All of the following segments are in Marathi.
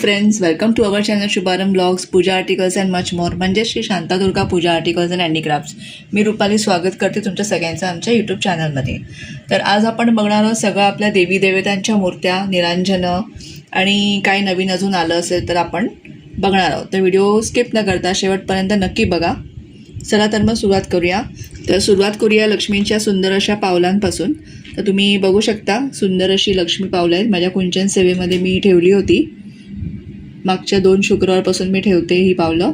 Friends welcome to our channel Shubharambh blogs puja articles and much more म्हणजे Shri Shantadurga puja articles and handicrafts मी रुपाली स्वागत करते तुमच्या सगळ्यांचं आमच्या यूट्यूब चॅनलमध्ये तर आज आपण बघणार आहोत सगळं आपल्या देवी देवतांच्या मूर्त्या निरांजनं आणि काय नवीन अजून आलं असेल तर आपण बघणार आहोत. तर व्हिडिओ स्किप न करता शेवटपर्यंत नक्की बघा. चला तर मग सुरुवात करूया. तर सुरुवात करूया लक्ष्मींच्या सुंदर अशा पावलांपासून. तर तुम्ही बघू शकता सुंदर अशी लक्ष्मी पावलं आहेत. माझ्या कुंचन सेवेमध्ये मी ठेवली होती. मागच्या दोन शुक्रवारपासून मी ठेवते ही पावलं.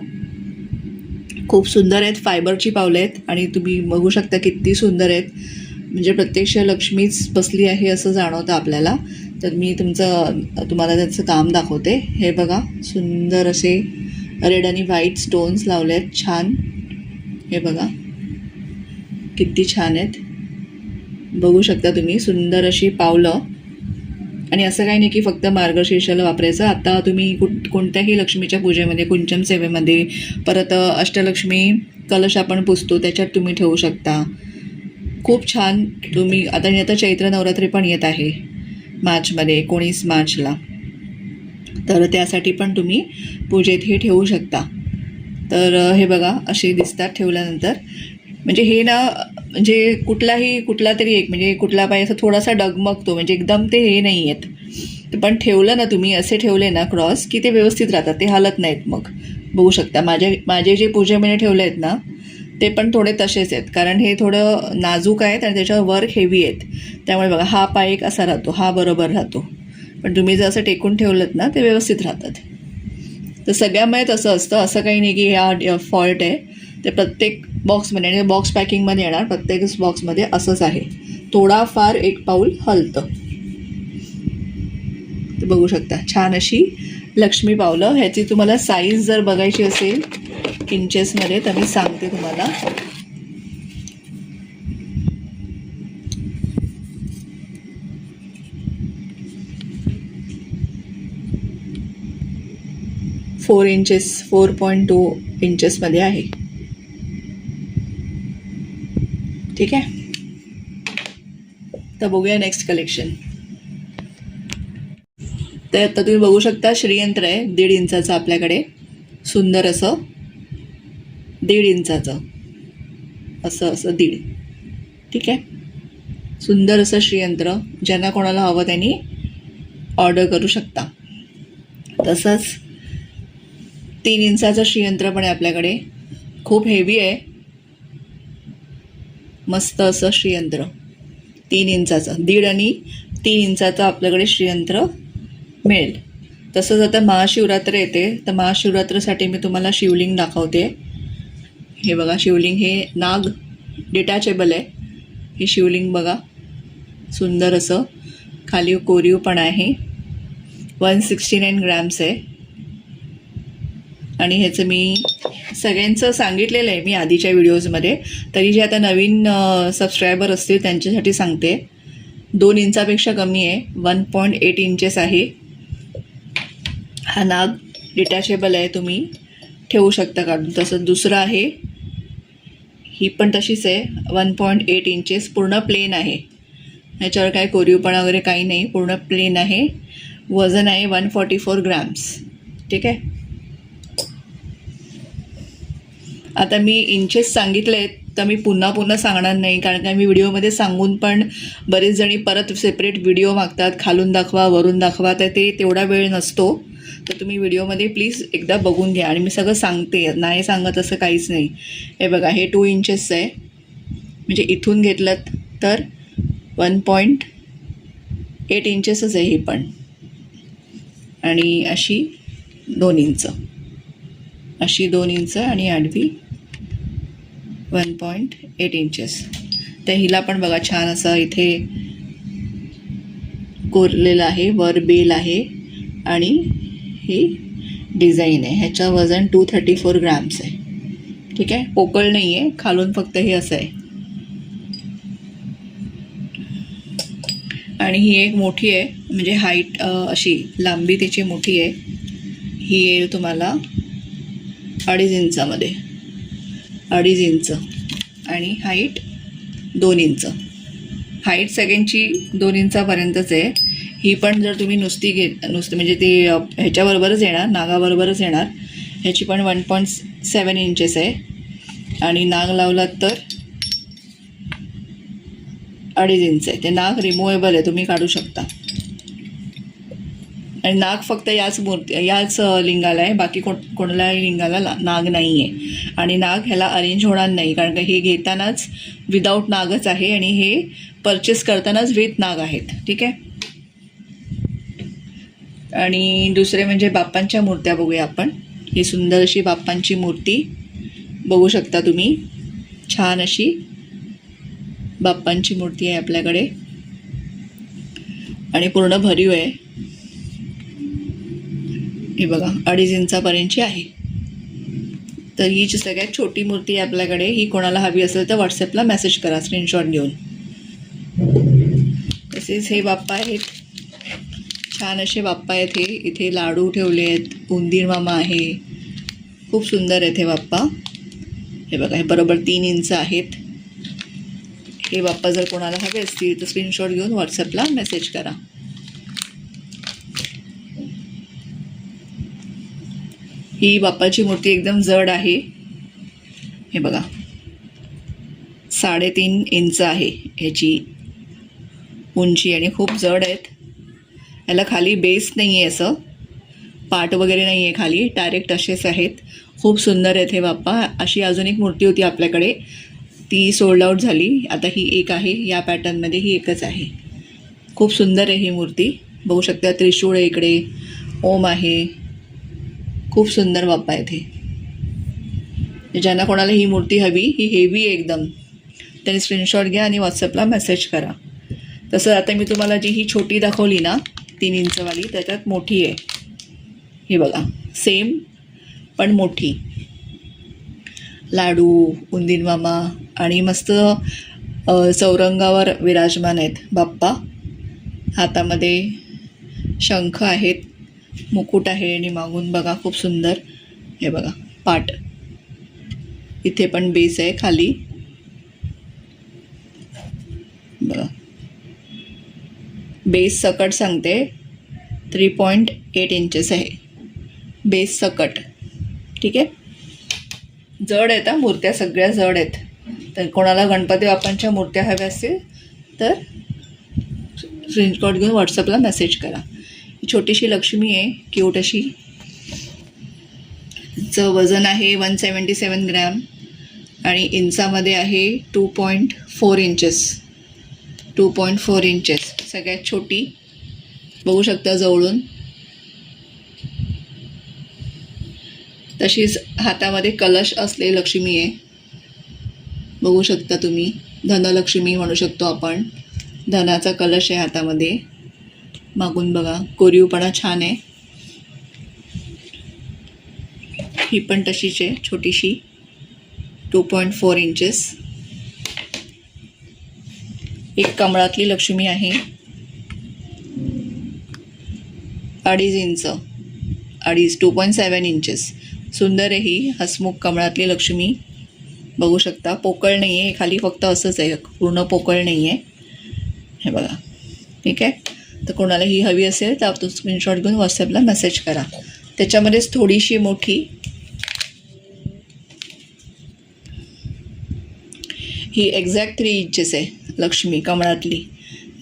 खूप सुंदर आहेत फायबरची पावलं आहेत आणि तुम्ही बघू शकता किती सुंदर आहेत. म्हणजे प्रत्यक्ष लक्ष्मीच बसली आहे असं जाणवतं आपल्याला. तर मी तुमचं तुम्हाला त्याचं काम दाखवते. हे बघा सुंदर असे रेड आणि व्हाईट स्टोन्स लावले आहेत छान. हे बघा किती छान आहेत. बघू शकता तुम्ही सुंदर अशी पावलं. आणि असं काही नाही की फक्त मार्गशीर्षाला वापरायचं. आता तुम्ही कुठ कोणत्याही लक्ष्मीच्या पूजेमध्ये कुंचम सेवेमध्ये परत अष्टलक्ष्मी कलश आपण पुसतो त्याच्यात तुम्ही ठेवू शकता. खूप छान तुम्ही आता आणि आता चैत्र नवरात्री पण येत आहे. मार्चमध्ये एकोणीस मार्चला. तर त्यासाठी पण तुम्ही पूजेत हे ठेवू शकता. तर हे बघा असे दिसतात ठेवल्यानंतर. म्हणजे हे ना म्हणजे कुठलाही कुठला तरी एक म्हणजे कुठला पाय असं थोडासा डगमगतो म्हणजे एकदम ते हे नाही आहेत पण ठेवलं ना तुम्ही असे ठेवले ना क्रॉस की ते व्यवस्थित राहतात ते हलत नाहीत मग. बघू शकता माझे माझे जे पूजेमध्ये ठेवले आहेत ना ते पण थोडे तसेच आहेत. कारण हे थोडं नाजूक आहेत आणि त्याच्यावर वर्क हेवी आहेत. त्यामुळे बघा हा पाय एक असा राहतो हा बरोबर राहतो. पण तुम्ही जर असं टेकून ठेवलं ना ते व्यवस्थित राहतात. तर सगळ्यामध्ये तसं असतं असं काही नाही की ह्या फॉल्ट आहे. ते प्रत्येक बॉक्समध्ये आणि बॉक्स पॅकिंगमध्ये येणार प्रत्येकच बॉक्समध्ये असंच आहे. थोडाफार एक पाऊल हलतं. ते बघू शकता. छान अशी लक्ष्मी पावलं. ह्याची तुम्हाला साईज जर बघायची असेल इंचेसमध्ये तर मी सांगते तुम्हाला. Four inches four point two इंचेसमध्ये आहे. ठीक आहे तर बघूया नेक्स्ट कलेक्शन तर आता तुम्ही बघू शकता श्रीयंत्र आहे दीड इंचाचं आपल्याकडे. सुंदर असं दीड इंचाचं. असं असं दीड. ठीक आहे सुंदर असं श्रीयंत्र ज्यांना कोणाला हवं त्यांनी ऑर्डर करू शकता. तसंच तीन इंचाचं श्रीयंत्र पण आहे आपल्याकडे. खूप हेवी आहे. मस्त असं श्रीयंत्र. तीन इंचाचं. दीड आणि तीन इंचाचं आपल्याकडे श्रीयंत्र मिळेल. तसंच आता महाशिवरात्र येते. तर महाशिवरात्रसाठी मी तुम्हाला शिवलिंग दाखवते. हे बघा शिवलिंग हे नाग डिटॅचेबल आहे. हे शिवलिंग बघा सुंदर असं. खाली कोरीव पण आहे. वन सिक्स्टी नाईन ग्रॅम्स आहे. आणि ह्याचं मी सगळ्यांचं सांगितलेलं आहे मी आधीच्या व्हिडिओजमध्ये. तरी जे आता नवीन सबस्क्रायबर असतील त्यांच्यासाठी सांगते. दोन इंचापेक्षा कमी आहे. वन पॉईंट एट इंचेस आहे. हा नाग डिटॅचेबल आहे तुम्ही. ठेवू शकता काढून तसं दुसरं आहे. ही पण तशीच आहे. वन पॉईंट एट इंचेस पूर्ण प्लेन आहे. ह्याच्यावर काय कोरीवपणा वगैरे काही नाही. पूर्ण प्लेन आहे. वजन आहे वन फॉर्टी फोर ग्रॅम्स. ठीक आहे? आता मी इंचेस सांगितले आहेत तर मी पुन्हा पुन्हा सांगणार नाही कारण का मी व्हिडिओमध्ये सांगून पण बरेच जणी परत सेपरेट व्हिडिओ मागतात खालून दाखवा वरून दाखवा तर ते तेवढा वेळ नसतो. तर तुम्ही व्हिडिओमध्ये प्लीज एकदा बघून घ्या. आणि मी सगळं सांगते नाही सांगत असं काहीच नाही. हे बघा हे टू इंचेस आहे. म्हणजे इथून घेतलं तर वन पॉईंट एट इंचेसच आहे ही पण. आणि अशी दोन इंच अशी दोन इंच आणि आडवी वन पॉईंट एट इंचेस तर हिला पण बघा छान असं इथे कोरलेलं आहे वर बेल आहे आणि ही डिझाईन आहे. ह्याचं वजन टू थर्टी फोर ग्रॅम्स आहे. ठीक आहे? पोकळ नाही आहे खालून फक्त हे असं आहे. आणि ही एक मोठी आहे म्हणजे हाईट अशी लांबी त्याची मोठी आहे. ही येईल तुम्हाला अडीच इंचामध्ये. अडीच इंच आणि हाईट दोन इंच. हाईट सगळ्यांची दोन इंचापर्यंतच आहे. ही पण जर तुम्ही नुसती घे नुसती म्हणजे ती ह्याच्याबरोबरच येणार नागाबरोबरच येणार. ह्याची पण वन पॉईंट सेवन इंचेस आहे. आणि नाग लावलात तर अडीच इंच आहे. ते नाग रिमुवेबल आहे तुम्ही काढू शकता. आणि नाग फक्त याच मूर्ती याच लिंगाला आहे. बाकी कोण कोणालाही लिंगाला ला- नाग नाही आहे आणि नाग ह्याला अरेंज होणार नाही कारण का हे घेतानाच विदाऊट नागच आहे आणि हे परचेस करतानाच विथ नाग आहेत. ठीक आहे? आणि दुसरे म्हणजे बाप्पांच्या मूर्त्या बघूया आपण. ही सुंदर अशी बाप्पांची मूर्ती बघू शकता तुम्ही. छान अशी बाप्पांची मूर्ती आहे आपल्याकडे. आणि पूर्ण भरीव आहे. हे बघा अडीच इंचापर्यंतची आहे. तर ही जी सगळ्यात छोटी मूर्ती आहे आपल्याकडे ही कोणाला हवी असेल तर व्हॉट्सअपला मेसेज करा स्क्रीनशॉट घेऊन. तसेच हे बाप्पा आहेत. छान असे बाप्पा आहेत हे. इथे लाडू ठेवले आहेत. उंदीर मामा आहे. खूप सुंदर आहेत हे बाप्पा. हे बघा हे बरोबर तीन इंच आहेत. हे बाप्पा जर कोणाला हवे असतील तर स्क्रीनशॉट घेऊन व्हॉट्सअपला मेसेज करा. ही बाप्पाची मूर्ती एकदम जड आहे. हे बघा. साडेतीन इंच आहे ह्याची. उंची आणि खूप जड आहेत. याला खाली बेस नाही आहे असं. पाट वगैरे नाही आहे खाली. डायरेक्ट असेच आहेत. खूप सुंदर आहेत हे बाप्पा. अशी अजून एक मूर्ती होती आपल्याकडे. ती सोल्ड आऊट झाली. आता ही एक आहे. या पॅटर्नमध्ये ही एकच आहे. खूप सुंदर आहे ही मूर्ती. बघू शकता त्रिशूळ इकडे. ओम आहे. खूप सुंदर बाप्पा आहे ते ज्यांना कोणाला ही मूर्ती हवी ही हेवी आहे एकदम. त्यांनी स्क्रीनशॉट घ्या आणि व्हॉट्सअपला मेसेज करा. तसं आता मी तुम्हाला जी ही छोटी दाखवली ना तीन इंचवाली त्याच्यात मोठी आहे. हे बघा सेम पण मोठी. लाडू उंदीन मामा आणि मस्त चौरंगावर विराजमान आहेत बाप्पा. हातामध्ये शंख आहेत. मुकुट आहे आणि मागून बघा खूप सुंदर. हे बघा पाट. इथे पण बेस आहे खाली. बघा. बेस सकट सांगते. थ्री पॉईंट एट इंचेस आहे. बेस सकट. ठीक आहे? जड आहेत हा मूर्त्या सगळ्या जड आहेत. तर कोणाला गणपती बाप्पांच्या मूर्त्या हव्या असतील तर स्क्रीनशॉट घेऊन व्हॉट्सअपला मेसेज करा. ही छोटीशी लक्ष्मी आहे क्यूट अशी. तिचं वजन आहे वन सेवन्टी सेवन ग्रॅम आणि इंचामध्ये आहे two point four inches two point four inches सगळ्यात छोटी. बघू शकता जवळून. तशीच हातामध्ये कलश असलेली लक्ष्मी आहे. बघू शकता तुम्ही. धनलक्ष्मी म्हणू शकतो आपण. धनाचा कलश आहे हातामध्ये. मागून बघा कोरीवपणा छान आहे. ही पण तशीच आहे छोटीशी. टू पॉईंट फोर इंचेस एक कमळातली लक्ष्मी आहे. अडीच इंच. अडीच टू पॉईंट सेवन इंचेस सुंदर आहे ही हसमुख कमळातली लक्ष्मी. बघू शकता पोकळ नाही आहे खाली फक्त असंच आहे पूर्ण पोकळ नाही आहे हे बघा. ठीक आहे? तर कोणाला ही हवी असेल तर आपण स्क्रीनशॉट घेऊन व्हॉट्सअपला मेसेज करा. त्याच्यामध्येच थोडीशी मोठी ही एक्झॅक्ट थ्री इंचेस आहे लक्ष्मी कमळातली.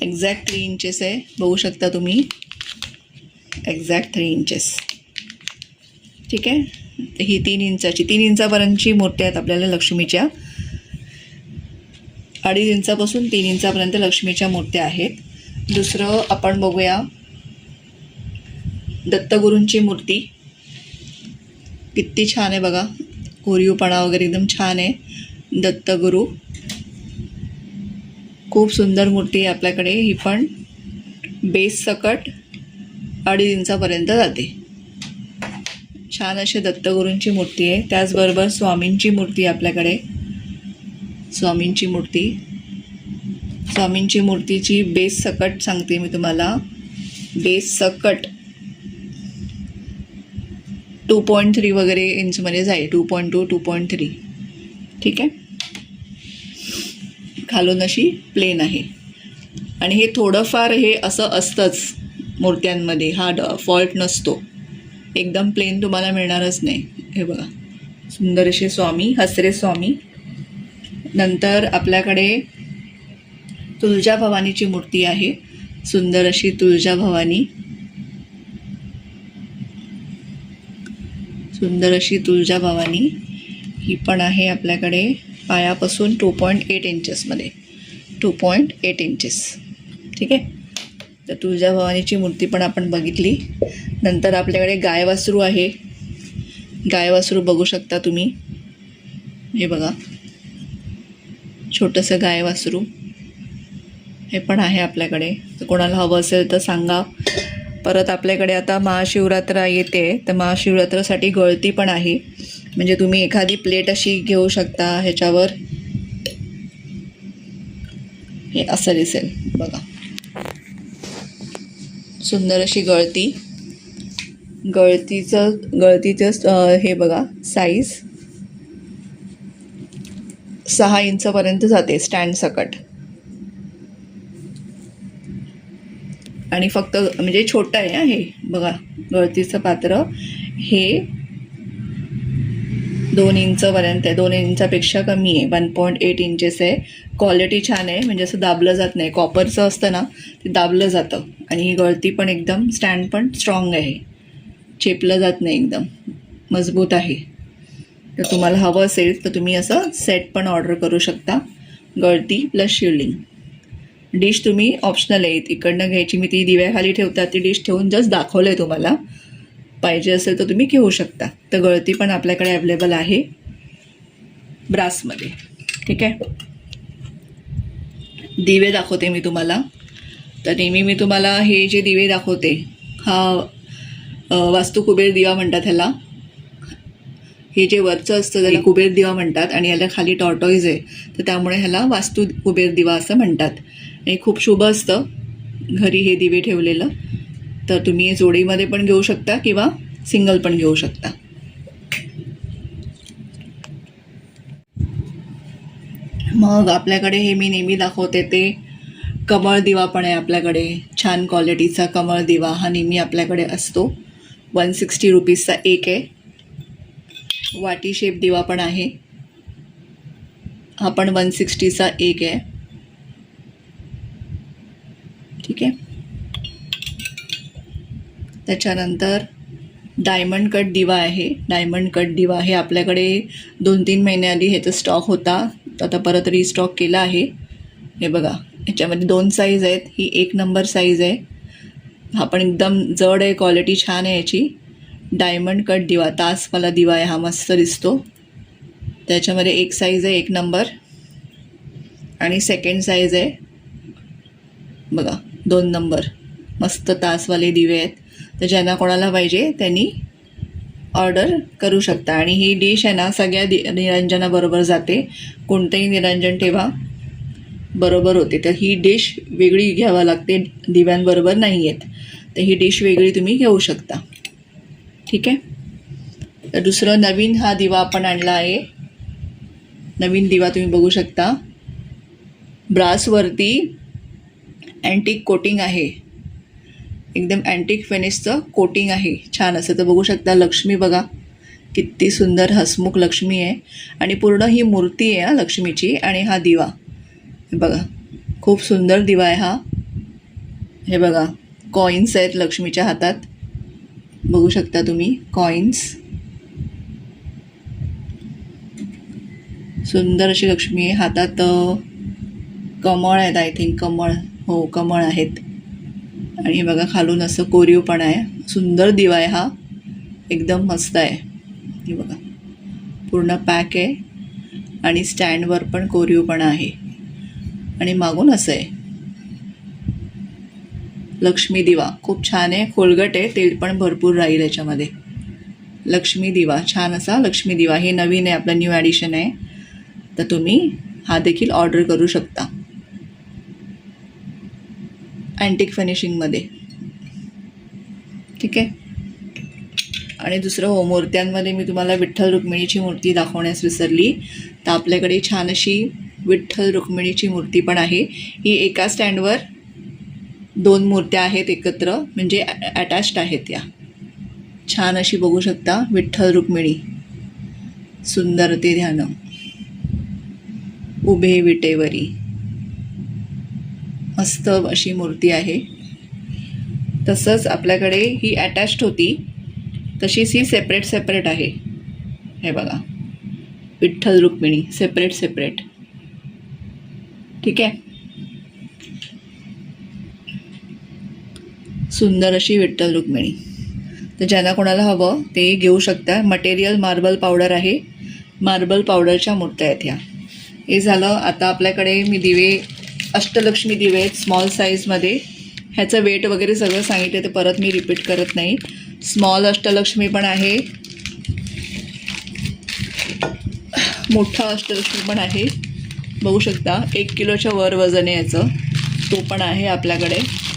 एक्झॅक्ट थ्री इंचेस आहे. बघू शकता तुम्ही. एक्झॅक्ट थ्री इंचेस ठीक आहे? ही तीन इंचाची तीन इंचापर्यंतची मोठ्या आहेत आपल्याला लक्ष्मीच्या. अडीच इंचापासून तीन इंचापर्यंत लक्ष्मीच्या मूर्त्या आहेत. दुसरं आपण बघूया दत्तगुरूंची मूर्ती. किती छान आहे बघा. कोरीवपणा वगैरे एकदम छान आहे. दत्तगुरू. खूप सुंदर मूर्ती आहे आपल्याकडे. ही पण बेस सकट अडीच इंचापर्यंत जाते. छान अशी दत्तगुरूंची मूर्ती आहे. त्याचबरोबर स्वामींची मूर्ती आहे आपल्याकडे. स्वामींची मूर्ती. स्वामींची मूर्तीची बेस सकट सांगते मी तुम्हाला. बेस सकट. टू पॉईंट थ्री वगैरे इंचमध्ये जाईल. Two point two two point three. ठीक आहे? खालून अशी प्लेन आहे. आणि हे थोडंफार हे असं असतंच मूर्त्यांमध्ये. हा ड फॉल्ट नसतो. एकदम प्लेन तुम्हाला मिळणारच नाही. हे बघा. सुंदर असे स्वामी हसरे स्वामी. नंतर आपल्याकडे तुळजाभवानीची मूर्ती आहे. सुंदर अशी तुळजा भवानी. सुंदर अशी तुळजा भवानी. ही पण आहे आपल्याकडे पायापासून टू पॉईंट एट इंचेसमध्ये टू पॉईंट एट इंचेस ठीक आहे? तर तुळजा भवानीची मूर्ती पण आपण बघितली. नंतर आपल्याकडे गाय वासरू आहे. गायवासरू बघू शकता तुम्ही. हे बघा. छोटंसं गाय वासरू हे पण आहे आपल्याकडे. तर कोणाला हवं असेल तर सांगा. परत आपल्याकडे आता महाशिवरात्र येते. तर महाशिवरात्रासाठी गळती पण आहे. म्हणजे तुम्ही एखादी प्लेट अशी घेऊ शकता ह्याच्यावर. हे असं दिसेल. बघा. सुंदर अशी गळती. गळतीचं गळतीचं हे बघा साईज सहा इंचपर्यंत जाते स्टँड सकट. आणि फक्त म्हणजे छोटं आहे हे बघा गळतीचं पात्र हे दोन इंचपर्यंत आहे. दोन इंचापेक्षा कमी आहे. वन पॉईंट एट इंचेस आहे. क्वालिटी छान आहे. म्हणजे असं दाबलं जात नाही. कॉपरचं असतं ना ते दाबलं जातं. आणि ही गळती पण एकदम स्टँड पण स्ट्रॉंग आहे. चेपलं जात नाही एकदम. मजबूत आहे. तर तुम्हाला हवं असेल तर तुम्ही असं सेट पण ऑर्डर करू शकता. गळती प्लस शिवलिंग डिश तुम्ही ऑप्शनल आहे. इकडनं घ्यायची मी ती दिव्याखाली ठेवतात ती डिश ठेवून जस्ट दाखवलं आहे तुम्हाला. पाहिजे असेल तर तुम्ही घेऊ शकता. तर गळती पण आपल्याकडे अवेलेबल आहे. ब्रासमध्ये. ठीक आहे? दिवे दाखवते मी तुम्हाला. तर नेहमी मी तुम्हाला हे जे दिवे दाखवते हा वास्तुकुबेर वास्तू कुबेर दिवा म्हणतात ह्याला. हे जे वरचं असतं त्याला कुबेर दिवा म्हणतात आणि याला खाली टॉर्टॉईज आहे. तर त्यामुळे ह्याला वास्तू कुबेर दिवा असं म्हणतात. आणि खूप शुभ असतं घरी हे दिवे ठेवलेलं. तर तुम्ही जोडीमध्ये पण घेऊ शकता किंवा सिंगल पण घेऊ शकता. मग आपल्याकडे हे मी नेहमी दाखवते ते कमळ दिवा पण आहे आपल्याकडे. छान क्वालिटीचा कमळ दिवा हा नेहमी आपल्याकडे असतो. वन सिक्स्टी रुपीजचा एक आहे. वाटी शेप दिवा पण आहे. हा पण वन सिक्स्टीचा एक आहे. ठीक आहे. त्याच्यानंतर डायमंड कट दिवा आहे. डायमंड कट दिवा हे आपल्याकडे दोन तीन महिने आधी ह्याचा स्टॉक होता. आता परत रिस्टॉक केला आहे. हे बघा. ह्याच्यामध्ये दोन साईज आहेत. ही एक नंबर साईज आहे. हा पण एकदम जड आहे. क्वालिटी छान आहे याची. डायमंड कट दिवा तासवाला दिवा आहे हा मस्त दिसतो. त्याच्यामध्ये एक साईज आहे एक नंबर आणि सेकंड साईज आहे बघा दोन नंबर मस्त तासवाले दिवे आहेत. तर ज्यांना कोणाला पाहिजे त्यांनी ऑर्डर करू शकता. आणि ही डिश आहे ना सगळ्या दि निरंजनाबरोबर जाते. कोणतंही निरंजन ठेवा बरोबर होते. तर ही डिश वेगळी घ्यावं लागते दिव्यांबरोबर नाही आहेत तर ही डिश वेगळी तुम्ही घेऊ शकता. ठीक आहे? तर दुसरं नवीन हा दिवा आपण आणला आहे. नवीन दिवा तुम्ही बघू शकता. ब्रासवरती अँटिक कोटिंग आहे. एकदम अँटिक फिनिशचं कोटिंग आहे. छान असं तर बघू शकता लक्ष्मी बघा. किती सुंदर हसमुख लक्ष्मी आहे. आणि पूर्ण ही मूर्ती आहे हा लक्ष्मीची आणि हा दिवा. हे बघा. खूप सुंदर दिवा आहे हा. हे बघा. कॉईन्स आहेत लक्ष्मीच्या हातात. बघू शकता तुम्ही कॉईन्स सुंदर अशी लक्ष्मी आहे. हातात कमळ आहेत आय थिंक कमळ. हो कमळ आहेत. आणि हे बघा खालून असं कोरीव पण आहे. सुंदर दिवा आहे हा. एकदम मस्त आहे. हे बघा. पूर्ण पॅक आहे. आणि स्टँडवर पण कोरीव पण आहे. आणि मागून असं आहे. लक्ष्मी दिवा. खूप छान आहे. खोलगट आहे. तेल पण भरपूर राहील याच्यामध्ये. लक्ष्मी दिवा. छान असा लक्ष्मी दिवा. हे नवीन आहे. आपलं न्यू ॲडिशन आहे. तर तुम्ही हा देखील ऑर्डर करू शकता. अँटिक फिनिशिंगमध्ये ठीक आहे? आणि दुसरं हो मूर्त्यांमध्ये मी तुम्हाला विठ्ठल रुक्मिणीची मूर्ती दाखवण्यास विसरली. तर आपल्याकडे छान अशी विठ्ठल रुक्मिणीची मूर्ती पण आहे. ही एका स्टँडवर दोन मूर्त्या आहेत एकत्र म्हणजे अटॅच्ड आहेत या. छान अशी बघू शकता विठ्ठल रुक्मिणी. सुंदर ते ध्यान. उभे विटेवरी. मस्त अशी मूर्ती आहे. तसंच आपल्याकडे ही अटॅच्ड होती. तशीच ही सेपरेट सेपरेट आहे. हे बघा. विठ्ठल रुक्मिणी सेपरेट सेपरेट ठीक आहे? सुंदर अशी विठ्ठल रुक्मिणी. तर ज्यांना कोणाला हवं ते घेऊ शकता. मटेरियल मार्बल पावडर आहे. मार्बल पावडरच्या मूर्त्या आहेत ह्या. हे झालं आता आपल्याकडे मी दिवे अष्टलक्ष्मी दिवे आहेत स्मॉल साईजमध्ये ह्याचं वेट वगैरे सगळं सांगितलं ते परत मी रिपीट करत नाही. स्मॉल अष्टलक्ष्मी पण आहे. मोठा अष्टलक्ष्मी पण आहे. बघू शकता एक किलोच्या वर वजन आहे याचं. तो पण आहे आपल्याकडे.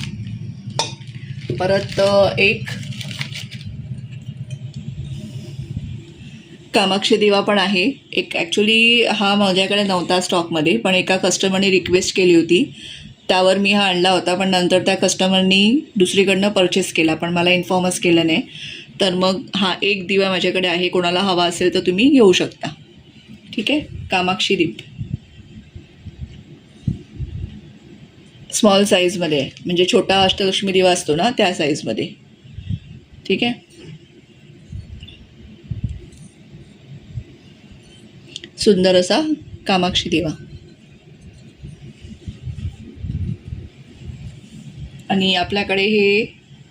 परत एक कामाक्षी दिवा पण आहे. एक ॲक्च्युली हा माझ्याकडे नव्हता स्टॉकमध्ये पण एका कस्टमरने रिक्वेस्ट केली होती. त्यावर मी हा आणला होता पण नंतर त्या कस्टमरनी दुसरीकडनं परचेस केला पण मला इन्फॉर्मच केलं नाही. तर मग हा एक दिवा माझ्याकडे आहे कोणाला हवा असेल तर तुम्ही घेऊ शकता. ठीक आहे? कामाक्षी दीप. स्मॉल साईजमध्ये आहे म्हणजे छोटा अष्टलक्ष्मी दिवा असतो ना त्या साईजमध्ये ठीक आहे? सुंदर असा कामाक्षी दिवा. आणि आपल्याकडे हे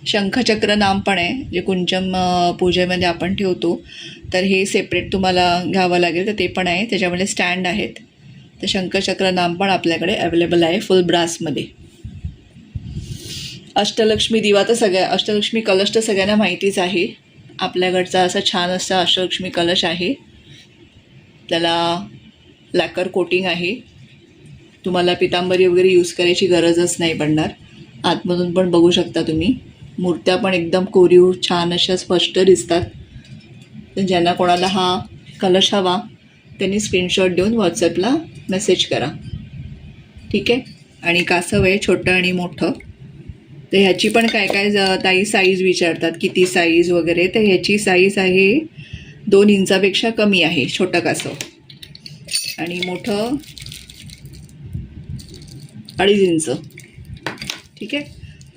शंखचक्र नाम पण आहे जे कुंचम पूजेमध्ये आपण ठेवतो. तर हे सेपरेट तुम्हाला घ्यावं लागेल तर ते पण आहे. त्याच्यामध्ये स्टँड आहेत. तर शंखचक्र नाम पण आपल्याकडे अवेलेबल आहे फुल ब्रासमध्ये अष्टलक्ष्मी दिवा तर सगळ्या अष्टलक्ष्मी कलश तर सगळ्यांना माहितीच आहे. आपल्याकडचा असा छान असा अष्टलक्ष्मी कलश आहे. त्याला लॅकर कोटिंग आहे. तुम्हाला पितांबरी वगैरे यूज करायची गरजच नाही पडणार. आतमधून पण बघू शकता तुम्ही. मूर्त्या पण एकदम कोरीव छान अशा स्पष्ट दिसतात. ज्यांना कोणाला हा कलश हवा त्यांनी स्क्रीनशॉट देऊन व्हॉट्सअपला मेसेज करा. ठीक आहे? आणि कासव आहे छोटं आणि मोठं. तर ह्याची पण काय काय ज- ताई साईज विचारतात किती साईज वगैरे. तर ह्याची साईज आहे दोन इंचापेक्षा कमी आहे छोटं कासव. आणि मोठं अडीच इंच. ठीक आहे?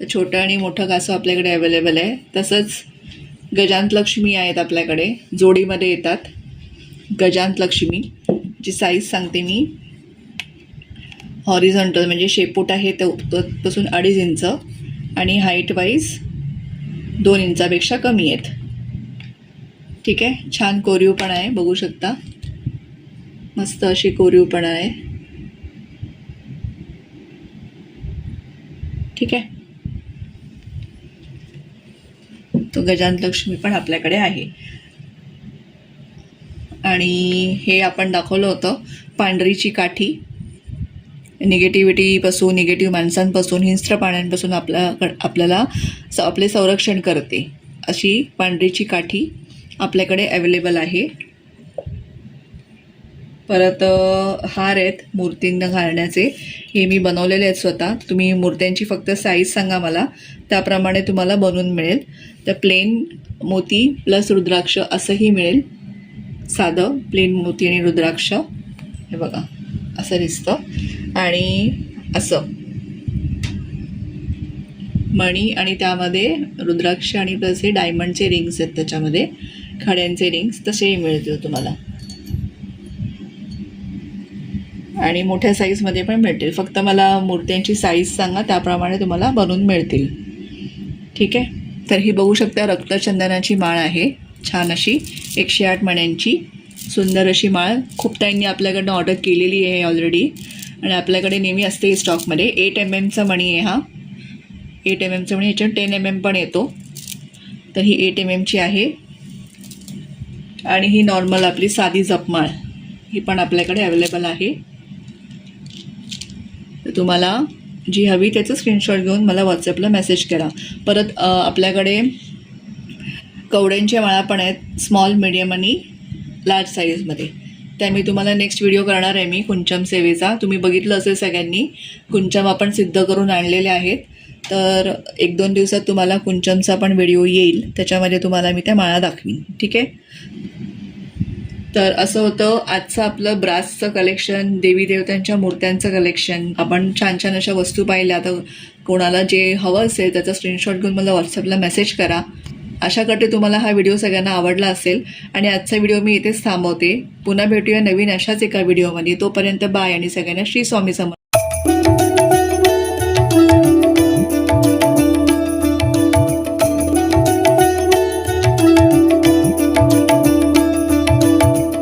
तर छोटं आणि मोठं कासव आपल्याकडे अवेलेबल आहे. तसंच गजांत लक्ष्मी आहेत आपल्याकडे. जोडीमध्ये येतात. गजांत लक्ष्मी जी साईज सांगते मी. हॉरिझॉन्टल म्हणजे शेपूट आहे तोपासून अडीच इंच. आणि हाईट वाईज दोन इंचापेक्षा कमी आहेत. ठीक आहे? छान कोरीव पण आहे बघू शकता. मस्त अशी कोरीव पण आहे. ठीक आहे? तो गजान लक्ष्मी पण आपल्याकडे आहे. आणि हे आपण दाखवलं होतं पांढरीची काठी. निगेटिव्हिटीपासून निगेटिव्ह माणसांपासून हिंस्त्र प्राण्यांपासून आपल्या आपल्याला स आपले संरक्षण करते. अशी पांढरीची काठी आपल्याकडे अवेलेबल आहे. परत हार आहेत मूर्तींना घालण्याचे. हे मी बनवलेले आहेत स्वतः. तुम्ही मूर्त्यांची फक्त साईज सांगा मला. त्याप्रमाणे तुम्हाला बनवून मिळेल. तर प्लेन मोती प्लस रुद्राक्ष असंही मिळेल. साधं प्लेन मोती आणि रुद्राक्ष. हे बघा असं दिसतं. आणि असं. मणी आणि त्यामध्ये रुद्राक्ष आणि प्लस हे डायमंडचे रिंग्स आहेत त्याच्यामध्ये. खड्यांचे रिंग्स तसेही मिळतील तुम्हाला. आणि मोठ्या साईजमध्ये पण मिळतील. फक्त मला मूर्त्यांची साईज सांगा त्याप्रमाणे तुम्हाला बनवून मिळतील. ठीक आहे? तर ही बघू शकता रक्तचंदनाची माळ आहे. छान अशी एकशे आठ मण्यांची सुंदर अशी माळ. खूप त्यांनी आपल्याकडनं ऑर्डर केलेली आहे ऑलरेडी आणि आपल्याकडे नेहमी असते स्टॉकमध्ये एट एम एमचा मणी आहे हा. एट एम एमचा मणी ह्याच्यावर टेन एम एम पण येतो. तर ही एट एम एमची आहे. आणि ही नॉर्मल आपली साधी जपमाळ ही पण आपल्याकडे अवेलेबल आहे. तर तुम्हाला जी हवी त्याचं स्क्रीनशॉट घेऊन मला व्हॉट्सअपला मेसेज करा. परत आपल्याकडे कवड्यांच्या माळा पण आहेत स्मॉल मिडियम आणि लार्ज साईजमध्ये त्या मी तुम्हाला नेक्स्ट व्हिडिओ करणार आहे मी कुंचम सेवेचा. तुम्ही बघितलं असेल सगळ्यांनी कुंचम आपण सिद्ध करून आणलेले आहेत. तर एक दोन दिवसात तुम्हाला कुंचमचा पण व्हिडिओ येईल त्याच्यामध्ये तुम्हाला मी त्या माळा दाखवीन ठीक आहे? तर असं होतं आजचं आपलं ब्रासचं कलेक्शन देवी देवतांच्या मूर्त्यांचं कलेक्शन आपण छान छान अशा वस्तू पाहिल्या तर कोणाला जे हवं असेल त्याचा स्क्रीनशॉट घेऊन मला व्हॉट्सअपला मेसेज करा. आशा करते तुम्हाला हा व्हिडिओ सगळ्यांना आवडला असेल आणि आजचा व्हिडिओ मी इथेच थांबवते. पुन्हा भेटूया नवीन अशाच एका व्हिडिओमध्ये. तोपर्यंत बाय आणि सगळ्यांना श्री स्वामी समर्थ.